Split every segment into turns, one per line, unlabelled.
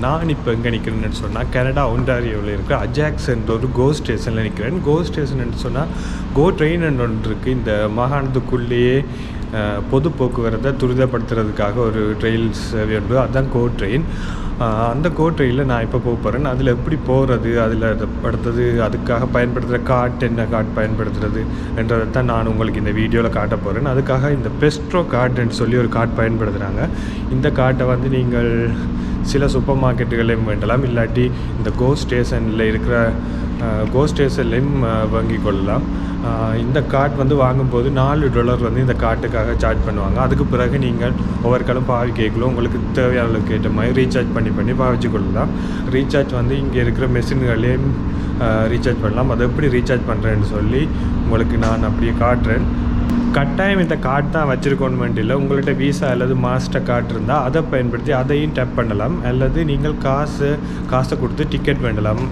நான் இப்போ எங்கே நிற்கிறேன்னு சொன்னால் கனடா ஒன்டாரியோவில் இருக்கிற அஜாக்ஸ் என்ற ஒரு கோ ஸ்டேஷனில் நிற்கிறேன் கோ ஸ்டேஷன் சொன்னால் கோ ட்ரெயின் ஒன்று இருக்குது இந்த மாகாணத்துக்குள்ளேயே பொது போக்குவரத்தை துரிதப்படுத்துறதுக்காக ஒரு ட்ரெயில் சேவை உண்டு. அதுதான் கோ ட்ரெயின் அந்த கோ ட்ரெயினில் நான் இப்போ போக போகிறேன் அதில் எப்படி போகிறது அதில் அடுத்தது அதுக்காக பயன்படுத்துகிற கார்ட் என்ன கார்ட் பயன்படுத்துறது என்றதை தான் நான் உங்களுக்கு இந்த வீடியோவில் காட்ட போகிறேன் அதுக்காக இந்த பெஸ்ட்ரோ கார்டுன்னு சொல்லி ஒரு கார்டு பயன்படுத்துகிறாங்க இந்த கார்ட்டை வந்து நீங்கள் சில சூப்பர் மார்க்கெட்டுகளையும் வேண்டலாம் இல்லாட்டி இந்த கோ ஸ்டேஷனில் இருக்கிற கோ ஸ்டேஷன்லேயும் வாங்கி கொள்ளலாம். இந்த கார்ட் வந்து வாங்கும்போது நாலு டாலர் வந்து இந்த கார்ட்டுக்காக சார்ஜ் பண்ணுவாங்க. அதுக்கு பிறகு நீங்கள் ஒவ்வொரு காலம் பாவி கேட்கலாம் உங்களுக்கு தேவையான அளவுக்கு ஏற்ற மாதிரி ரீசார்ஜ் பண்ணி பண்ணி பாவிச்சு கொள்ளலாம். ரீசார்ஜ் வந்து இங்கே இருக்கிற மெஷின்களையும் ரீசார்ஜ் பண்ணலாம். அதை எப்படி ரீசார்ஜ் பண்ணுறேன்னு சொல்லி உங்களுக்கு நான் அப்படியே காட்டுறேன். கட்டாயம் இந்த கார்டு தான் வச்சுருக்கோன்னு இல்லை. உங்கள்கிட்ட விசா அல்லது மாஸ்டர் கார்டு இருந்தால் அதை பயன்படுத்தி அதையும் டேப் பண்ணலாம். அல்லது நீங்கள் காசு காசை கொடுத்து டிக்கெட் வேண்டலாம்.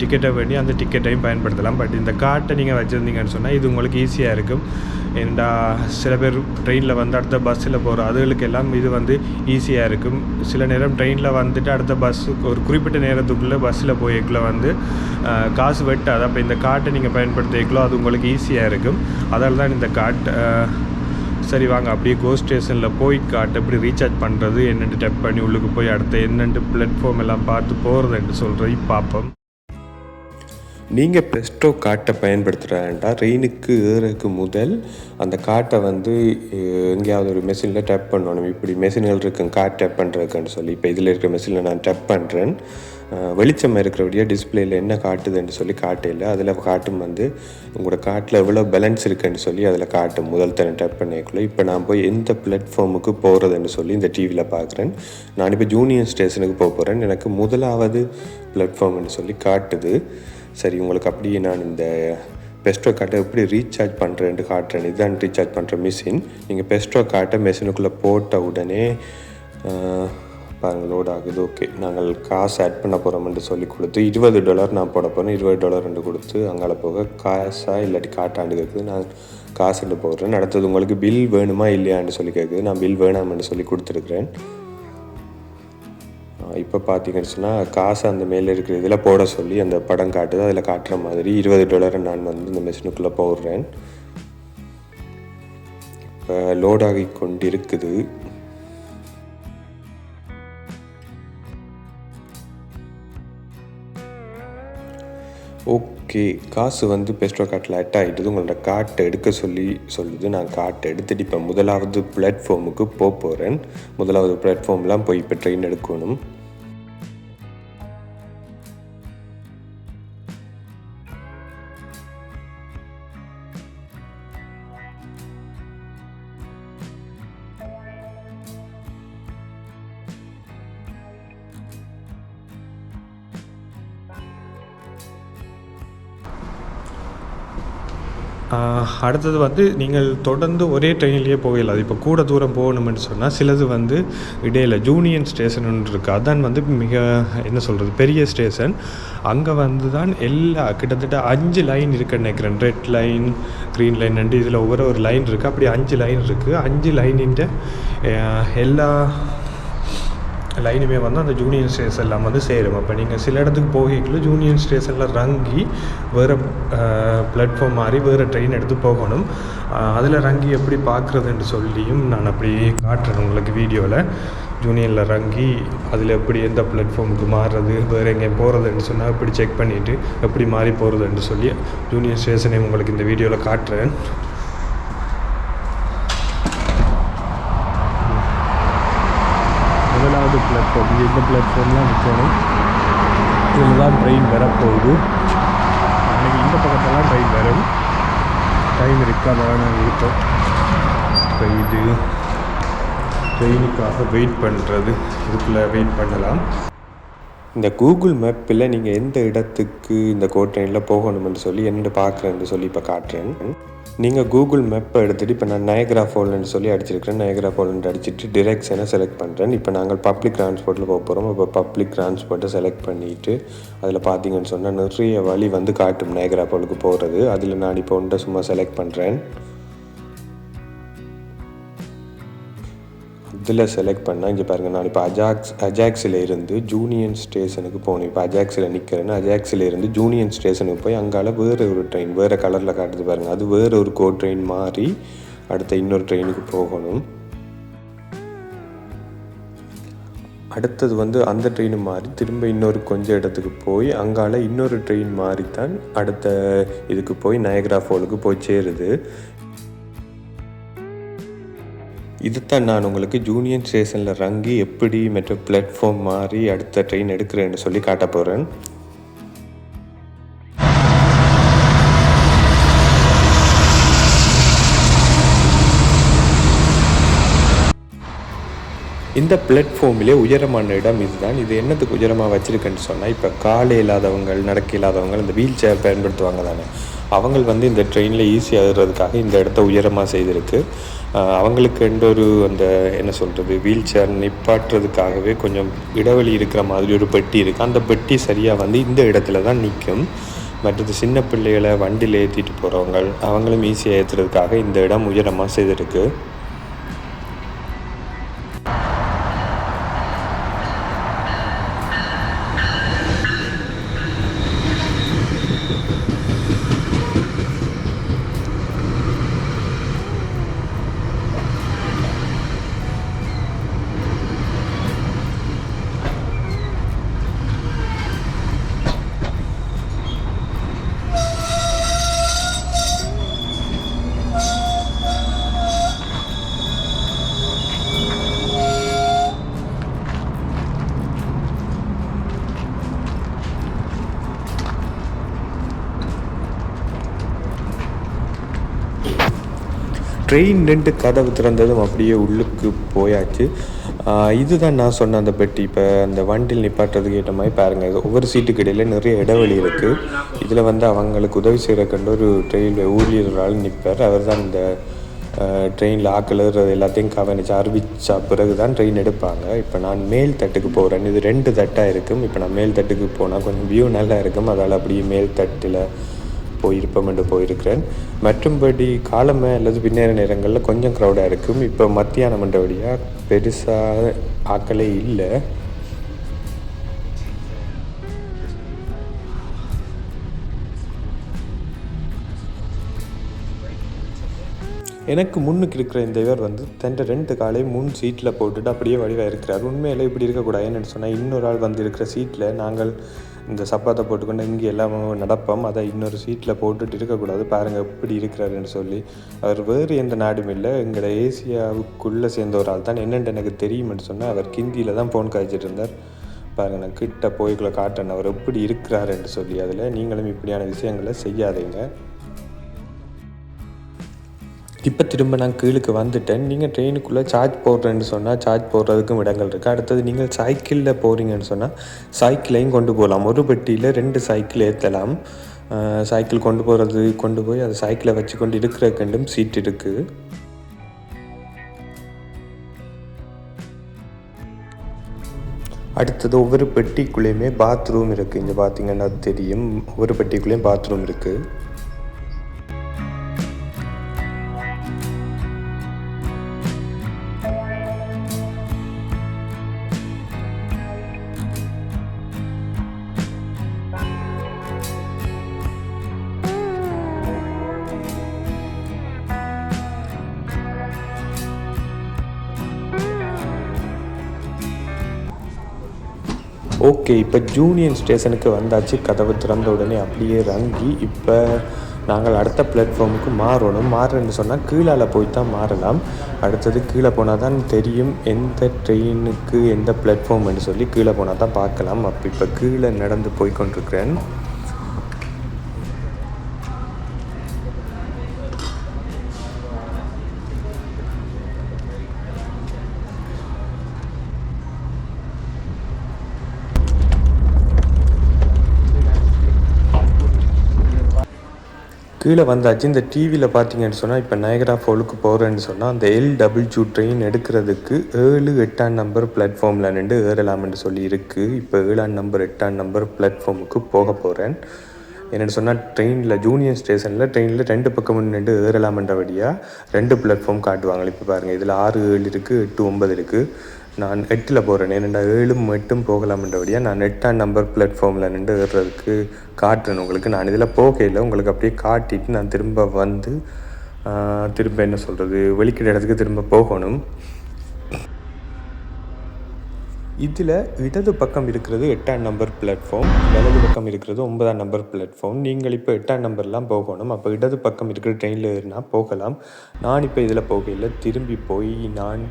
டிக்கெட்டை வேண்டி அந்த டிக்கெட்டையும் பயன்படுத்தலாம். பட் இந்த கார்ட்டை நீங்கள் வச்சுருந்தீங்கன்னு சொன்னால் இது உங்களுக்கு ஈஸியாக இருக்கும். ஏண்டா சில பேர் ட்ரெயினில் வந்து அடுத்த பஸ்ஸில் போகிற அதுகளுக்கு எல்லாம் இது வந்து ஈஸியாக இருக்கும். சில நேரம் ட்ரெயினில் வந்துட்டு அடுத்த பஸ் ஒரு குறிப்பிட்ட நேரத்துக்குள்ளே பஸ்ஸில் போய்க்குள்ள வந்து காசு வெட்டாது. அப்போ இந்த கார்ட்டை நீங்கள் பயன்படுத்திக்கலோ அது உங்களுக்கு ஈஸியாக இருக்கும். அதால் தான் இந்த கார்ட் சரி வாங்க அப்படியே கோ ஸ்டேஷனில் போய் காட்டு எப்படி ரீசார்ஜ் பண்ணுறது என்னென்ட்டு டெப் பண்ணி உள்ளுக்கு போய் அடுத்த என்னென்று பிளாட்ஃபார்ம் எல்லாம் பார்த்து போகிறதுன்ட்டு சொல்கிறேன் பார்ப்போம்.
நீங்கள் பெஸ்டோ காட்டை பயன்படுத்துகிறாண்டா ரெயினுக்கு ஏறதுக்கு முதல் அந்த காட்டை வந்து எங்கேயாவது ஒரு மெஷினில் டேப் பண்ணணும். இப்படி மெஷின்கள் இருக்கும் காட் டேப் பண்ணுறதுக்குன்னு சொல்லி இப்போ இதில் இருக்கிற மெஷினில் நான் டேப் பண்ணுறேன் வெளிச்சம் இருக்கிறபடியாக டிஸ்பிளேயில் என்ன காட்டுதுன்னு சொல்லி காட்டையில் அதில் காட்டும் வந்து உங்களோட காட்டில் எவ்வளோ பேலன்ஸ் இருக்குன்னு சொல்லி அதில் காட்டும். முதல் தரம் டேப் பண்ணிக்குள்ளே இப்போ நான் போய் எந்த பிளாட்ஃபார்முக்கு போகிறதுன்னு சொல்லி இந்த டிவியில் பார்க்குறேன் நான் இப்போ ஜூனியர் ஸ்டேஷனுக்கு போக போகிறேன் எனக்கு முதலாவது பிளாட்ஃபார்ம்னு சொல்லி காட்டுது. சரி உங்களுக்கு அப்படியே நான் இந்த பெஸ்ட்ரோ கார்ட்டை எப்படி ரீசார்ஜ் பண்ணுறேன்ட்டு காட்டுறேன். இதுதான் ரீசார்ஜ் பண்ணுற மிஷின் நீங்கள் பெஸ்ட்ரோ கார்ட்டை மிஷினுக்குள்ளே போட்ட உடனே பாருங்கள் பாருங்க லோட் ஆகுது. ஓகே நாங்கள் காசு ஆட் பண்ண போகிறோம்னு சொல்லி கொடுத்து இருபது டாலர் நான் போட போகிறேன் இருபது டாலர் ரெண்டு கொடுத்து அங்கால போக காசாக இல்லாட்டி காட்டாண்டு கேட்குது நான் காசுட்டு போடுறேன். அடுத்தது உங்களுக்கு பில் வேணுமா இல்லையான்னு சொல்லி கேட்குது நான் பில் வேணாம்னு சொல்லி கொடுத்துருக்குறேன். இப்போ பார்த்தீங்கன்னு சொன்னால் காசு அந்த மேலே இருக்கிற இதில் போட சொல்லி அந்த படம் காட்டுது. அதில் காட்டுற மாதிரி இருபது டாலரை நான் வந்து இந்த மெஷினுக்குள்ளே போடுறேன். இப்போ லோடாகி கொண்டு இருக்குது ஓகே காசு வந்து பெஸ்ட்ரோ கார்ட்டில் ஆட் ஆகிட்டுது உங்களோட கார்ட்டை எடுக்க சொல்லி சொல்லுது. நான் கார்ட்டை எடுத்துட்டு இப்போ முதலாவது பிளாட்ஃபார்முக்கு போக போகிறேன் முதலாவது பிளாட்ஃபார்ம்லாம் போய் இப்போ ட்ரெயின் எடுக்கணும்.
அடுத்தது வந்து நீங்கள் தொடர்ந்து ஒரே ட்ரெயின்லேயே போகல அது இப்போ கூட தூரம் போகணும்னு சொன்னால் சிலது வந்து இடையில ஜூனியன் ஸ்டேஷன் ஒன்று இருக்குது அதான் வந்து மிக என்ன சொல்கிறது பெரிய ஸ்டேஷன் அங்கே வந்து தான் எல்லா கிட்டத்தட்ட அஞ்சு லைன் இருக்குன்னு நினைக்கிறேன். ரெட் லைன் க்ரீன் லைன் ரெண்டு இதில் ஒவ்வொரு ஒரு லைன் இருக்குது அப்படி அஞ்சு லைன் இருக்குது அஞ்சு லைனின்ட்டு எல்லா லைனுமே வந்து அந்த ஜூனியர் ஸ்டேஷன் எல்லாம் வந்து சேரும். அப்போ நீங்கள் சில இடத்துக்கு போகக்குள்ள ஜூனியர் ஸ்டேஷனில் ரங்கி வேறு பிளாட்ஃபார்ம் மாதிரி வேறு ட்ரெயின் எடுத்து போகணும். அதில் ரங்கி எப்படி பார்க்குறதுன்னு சொல்லியும் நான் அப்படி காட்டுறேன் உங்களுக்கு வீடியோவில் ஜூனியரில் ரங்கி அதில் எப்படி எந்த பிளாட்ஃபார்முக்கு மாறுறது வேறு எங்கேயும் போகிறதுன்னு சொன்னால் எப்படி செக் பண்ணிவிட்டு எப்படி மாறி போகிறதுன்னு சொல்லி ஜூனியர் ஸ்டேஷனையும் உங்களுக்கு இந்த வீடியோவில் காட்டுறேன். முதலாவது பிளாட்ஃபார்ம் இங்கே இந்த பிளாட்ஃபார்ம்லாம் நிற்கணும் இதில் தான் ட்ரெயின் வரப்போகுது. அன்றைக்கி இந்த பக்கத்தெல்லாம் ட்ரெயின் வரும். டைம் இருக்கா? நான் இருக்கோம். இப்போ இது ட்ரெயினுக்காக வெயிட் பண்ணுறது இதுக்குள்ளே வெயிட் பண்ணலாம்.
இந்த கூகுள் மேப்பில் நீங்கள் எந்த இடத்துக்கு இந்த கோட் ட்ரெயினில் போகணும்னு சொல்லி என்னென்னு பார்க்குறேன்னு சொல்லி இப்போ காட்டுறேன். நீங்கள் கூகுள் மேப்பை எடுத்துகிட்டு இப்போ நான் நயக்ரா ஃபால்னு சொல்லி அடிச்சிருக்கிறேன். நயக்ரா ஃபால்னு அடிச்சுட்டு டிரெக்ஷனை செலக்ட் பண்ணுறேன் இப்போ நாங்கள் பப்ளிக் டிரான்ஸ்போர்ட்டில் போக போகிறோம் இப்போ பப்ளிக் டிரான்ஸ்போர்ட்டை செலக்ட் பண்ணிவிட்டு அதில் பார்த்தீங்கன்னு சொன்னால் நிறைய வழி வந்து காட்டும் நயக்ரா ஃபாலுக்கு போகிறது அதில் நான் இப்போ ஒன்றை சும்மா செலக்ட் பண்ணுறேன் இதில் செலக்ட் பண்ணால் இங்கே பாருங்கள் நான் இப்போ அஜாக்ஸ் அஜாக்ஸில் இருந்து ஜூனியன் ஸ்டேஷனுக்கு போகணும். இப்போ அஜாக்ஸில் நிற்கிறேன்னு அஜாக்ஸில் இருந்து ஜூனியன் ஸ்டேஷனுக்கு போய் அங்கால வேறு ஒரு ட்ரெயின் வேறு கலரில் காட்டுது பாருங்கள் அது வேறு ஒரு கோ ட்ரெயின் மாறி அடுத்த இன்னொரு ட்ரெயினுக்கு போகணும். அடுத்தது வந்து அந்த ட்ரெயின் மாறி திரும்ப இன்னொரு கொஞ்சம் இடத்துக்கு போய் அங்கால இன்னொரு ட்ரெயின் மாறித்தான் அடுத்த இதுக்கு போய் நயக்ரா ஃபாலுக்கு போய் சேருது. இதுதான் நான் உங்களுக்கு ஜூனியன் ஸ்டேஷனில் இறங்கி எப்படி மற்ற பிளாட்ஃபார்ம் மாறி அடுத்த ட்ரெயின் எடுக்கிறேன்னு சொல்லி காட்ட போகிறேன் இந்த பிளாட்ஃபார்மிலே உயரமான இடம் இதுதான். இது என்னத்துக்கு உயரமாக வச்சுருக்கேன்னு சொன்னால் இப்போ காலை இல்லாதவங்கள் நடக்க இல்லாதவங்க இந்த வீல் சேர் பயன்படுத்துவாங்க தானே. அவங்க வந்து இந்த ட்ரெயினில் ஈஸி ஏறுறதுக்காக இந்த இடத்த உயரமாக செய்திருக்கு. அவங்களுக்கு எந்த ஒரு அந்த என்ன சொல்கிறது வீல் சேர் நிப்பாட்டுறதுக்காகவே கொஞ்சம் இடைவெளி இருக்கிற மாதிரி ஒரு பெட்டி இருக்குது அந்த பெட்டி சரியாக வந்து இந்த இடத்துல தான் நிற்கும் மற்றது சின்ன பிள்ளைகளை வண்டியில் ஏற்றிட்டு போகிறவங்க அவங்களும் ஈஸியாக ஏற்றுறதுக்காக இந்த இடம் உயரமாக செய்திருக்கு. ட்ரெயின் ரெண்டு கதவு திறந்ததும் அப்படியே உள்ளுக்கு போயாச்சு. இதுதான் நான் சொன்ன அந்த பெட்டி. இப்போ அந்த வண்டியில் நிப்பாட்டுறதுக்கு ஏற்ற மாதிரி பாருங்கள் இது ஒவ்வொரு சீட்டுக்கு இடையில நிறைய இடைவெளி இருக்குது இதில் வந்து அவங்களுக்கு உதவி செய்கிற கண்டு ஒரு ட்ரெயினில் ஊழியரால் நிற்பார் அவர் தான் இந்த ட்ரெயினில் ஆக்கள் எல்லாத்தையும் கவனித்து அறிவிச்சா பிறகு தான் ட்ரெயின் எடுப்பாங்க. இப்போ நான் மேல் தட்டுக்கு போகிறேன் இது ரெண்டு தட்டாக இருக்கும். இப்போ நான் மேல் தட்டுக்கு போனால் கொஞ்சம் வியூ நல்லா இருக்கும். அதால் அப்படியே மேல் தட்டில் போயிருப்போம் என்று போயிருக்கிறேன். மற்றும்படி காலமே அல்லது பின்னேற நேரங்களில் கொஞ்சம் க்ரௌடாக இருக்கும். இப்போ மத்தியானம் மண்டபடியாக பெருசாக ஆக்களே இல்லை. எனக்கு முன்னுக்கு இருக்கிற இந்த இவர் வந்து தன் ரெண்டு காலையும் முன் சீட்டில் போட்டுட்டு அப்படியே வடிவாக இருக்கிறார். உண்மையில இப்படி இருக்கக்கூடாது என்னன்னு சொன்னால் இன்னொரு ஆள் வந்து இருக்கிற சீட்டில் நாங்கள் இந்த சப்பாத்தை போட்டுக்கொண்டு இங்கே எல்லாம் நடப்போம். அதை இன்னொரு சீட்டில் போட்டுட்டு இருக்கக்கூடாது. பாருங்கள் எப்படி இருக்கிறாருன்னு சொல்லி. அவர் வேறு எந்த நாடும் இல்லை. எங்களோட ஏசியாவுக்குள்ளே சேர்ந்த ஒரு ஆள் தான் என்னென்னு எனக்கு தெரியுமென்னு சொன்னால் அவர் கிந்தியில் தான் ஃபோன் காய்ச்சிட்டு இருந்தார். பாருங்க நான் கிட்ட போய்க்குள்ளே காட்டேன் அவர் எப்படி இருக்கிறாருன்னு சொல்லி அதில் நீங்களும் இப்படியான விஷயங்களை செய்யாதீங்க. இப்போ திரும்ப நான் கீழுக்கு வந்துட்டேன். நீங்கள் ட்ரெயினுக்குள்ளே சார்ஜ் போடுறேன்னு சொன்னால் சார்ஜ் போடுறதுக்கும் இடங்கள் இருக்குது அடுத்தது நீங்கள் சைக்கிளில் போகிறீங்கன்னு சொன்னால் சைக்கிளையும் கொண்டு போகலாம். ஒரு பெட்டியில் ரெண்டு சைக்கிள் ஏற்றலாம் சைக்கிள் கொண்டு போகிறது கொண்டு போய் அது சைக்கிளை வச்சு கொண்டு இருக்கிறக்கண்டும் சீட் இருக்குது அடுத்தது ஒவ்வொரு பெட்டிக்குள்ளேயுமே பாத்ரூம் இருக்குது இங்கே பார்த்தீங்கன்னா அது தெரியும். ஒவ்வொரு பெட்டிக்குள்ளேயும் பாத்ரூம் இருக்குது ஓகே இப்போ ஜூனியன் ஸ்டேஷனுக்கு வந்தாச்சு. கதவு திறந்த உடனே அப்படியே இறங்கி இப்போ நாங்கள் அடுத்த பிளாட்ஃபார்முக்கு மாறணும். மாறுறேன்னு சொன்னால் கீழால் போய் தான் மாறலாம். அடுத்தது கீழே போனால் தான் தெரியும் எந்த ட்ரெயினுக்கு எந்த பிளாட்ஃபார்ம்னு சொல்லி கீழே போனால் தான் பார்க்கலாம். அப்போ இப்போ கீழே நடந்து போய் கொண்டிருக்கிறேன். கீழே வந்தாச்சு. இந்த டிவியில் பார்த்தீங்கன்னு சொன்னால் இப்போ நயகரா ஃபாலுக்கு போகிறேன்னு சொன்னால் அந்த எல் டபிள்யூ ட்ரெயின் எடுக்கிறதுக்கு ஏழு எட்டாம் நம்பர் பிளாட்ஃபார்மில் நின்று ஏறலாம்னு சொல்லி இருக்குது இப்போ ஏழாம் நம்பர் எட்டாம் நம்பர் பிளாட்ஃபார்முக்கு போக போகிறேன் என்னென்னு சொன்னால் ட்ரெயினில் ஜூனியர் ஸ்டேஷனில் ட்ரெயினில் ரெண்டு பக்கம் நின்று ஏறலாமன்றபடியாக ரெண்டு பிளாட்ஃபார்ம் காட்டுவாங்க. இப்போ பாருங்கள் இதில் ஆறு ஏழு இருக்குது எட்டு ஒன்பது இருக்குது நான் எட்டில் போகிறேன் ஏனெண்டா ஏழும் எட்டும் போகலாமன்றபடியாக நான் எட்டாம் நம்பர் பிளாட்ஃபார்மில் நின்று ஏறுறதுக்கு காட்டுறேன் உங்களுக்கு. நான் இதில் போகையில் உங்களுக்கு அப்படியே காட்டிட்டு நான் திரும்ப வந்து திரும்ப என்ன சொல்கிறது வெளிக்கிற இடத்துக்கு திரும்ப போகணும். இதில் இடது பக்கம் இருக்கிறது எட்டாம் நம்பர் பிளாட்ஃபார்ம் வலது பக்கம் இருக்கிறது ஒன்பதாம் நம்பர் பிளாட்ஃபார்ம் நீங்கள் இப்போ எட்டாம் நம்பர்லாம் போகணும். அப்போ இடது பக்கம் இருக்கிற ட்ரெயினில் ஏறினா போகலாம். நான் இப்போ இதில் போகையில் திரும்பி போய் நான்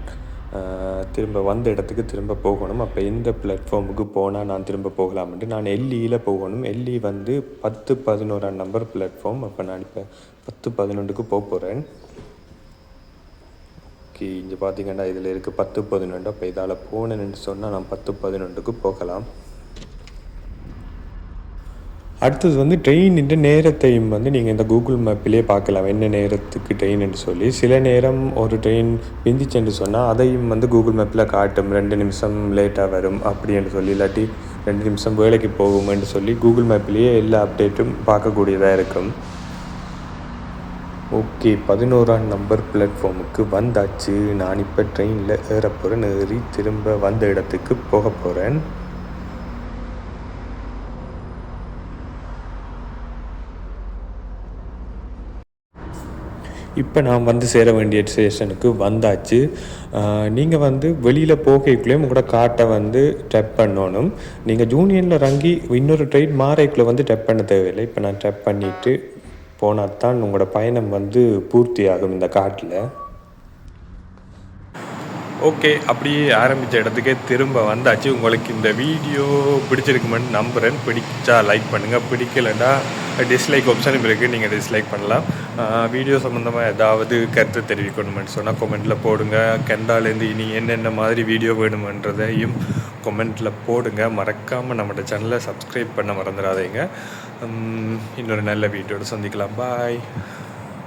திரும்ப வந்த இடத்துக்கு திரும்ப போகணும். அப்போ எந்த பிளாட்ஃபார்முக்கு போனால் நான் திரும்ப போகலாம்ன்ட்டு நான் எல்லியில் போகணும். எல்லி வந்து பத்து பதினோராம் நம்பர் பிளாட்ஃபார்ம் அப்போ நான் இப்போ பத்து பதினொன்றுக்கு போக போகிறேன் ஓகே இங்கே பார்த்தீங்கன்னா இதில் இருக்குது பத்து பதினொன்று. அப்போ இதால் போனேன்னு சொன்னால் நான் பத்து பதினொன்றுக்கு போகலாம். அடுத்தது வந்து ட்ரெயினின்ற நேரத்தையும் வந்து நீங்கள் இந்த கூகுள் மேப்பிலே பார்க்கலாம். என்ன நேரத்துக்கு ட்ரெயின்னு சொல்லி. சில நேரம் ஒரு ட்ரெயின் பிந்திச்சென்று சொன்னால் அதையும் வந்து கூகுள் மேப்பில் காட்டும். ரெண்டு நிமிஷம் லேட்டாக வரும் அப்படின்னு சொல்லி. இல்லாட்டி ரெண்டு நிமிஷம் வேலைக்கு போகும்னு சொல்லி கூகுள் மேப்லேயே எல்லா அப்டேட்டும் பார்க்கக்கூடியதாக இருக்கும். ஓகே பதினோராம் நம்பர் பிளாட்ஃபார்முக்கு வந்தாச்சு. நான் இப்போ ட்ரெயினில் ஏற போகிறேன் ஏறி திரும்ப வந்த இடத்துக்கு போக போகிறேன் இப்போ நான் வந்து சேர வேண்டிய ஸ்டேஷனுக்கு வந்தாச்சு. நீங்கள் வந்து வெளியில் போகைக்குள்ளேயும் உங்களோட கார்ட்டை வந்து டெப் பண்ணணும். நீங்கள் ஜூனியரில் இறங்கி இன்னொரு ட்ரெயின் மாறைக்குள்ளே வந்து டெப் பண்ண தேவையில்லை. இப்போ நான் டெப் பண்ணிவிட்டு போனால் தான் உங்களோட பயணம் வந்து பூர்த்தி ஆகும் இந்த காட்டில். ஓகே அப்படியே ஆரம்பித்த இடத்துக்கே திரும்ப வந்தாச்சு. உங்களுக்கு இந்த வீடியோ பிடிச்சிருக்குமென்னு நம்புகிறேன் பிடிச்சா லைக் பண்ணுங்கள் பிடிக்கலைன்னா டிஸ்லைக் ஆப்ஷனும் இருக்குது நீங்கள் டிஸ்லைக் பண்ணலாம். வீடியோ சம்மந்தமாக ஏதாவது கருத்து தெரிவிக்கணுமென்னு சொன்னால் கொமெண்ட்டில் போடுங்க. கெண்டாலேருந்து இனி என்னென்ன மாதிரி வீடியோ வேணுமன்றதையும் கொமெண்ட்டில் போடுங்க. மறக்காமல் நம்மளோட சேனலை சப்ஸ்கிரைப் பண்ண மறந்துடாதீங்க. இன்னொரு நல்ல வீடியோட சந்திக்கலாம். பாய்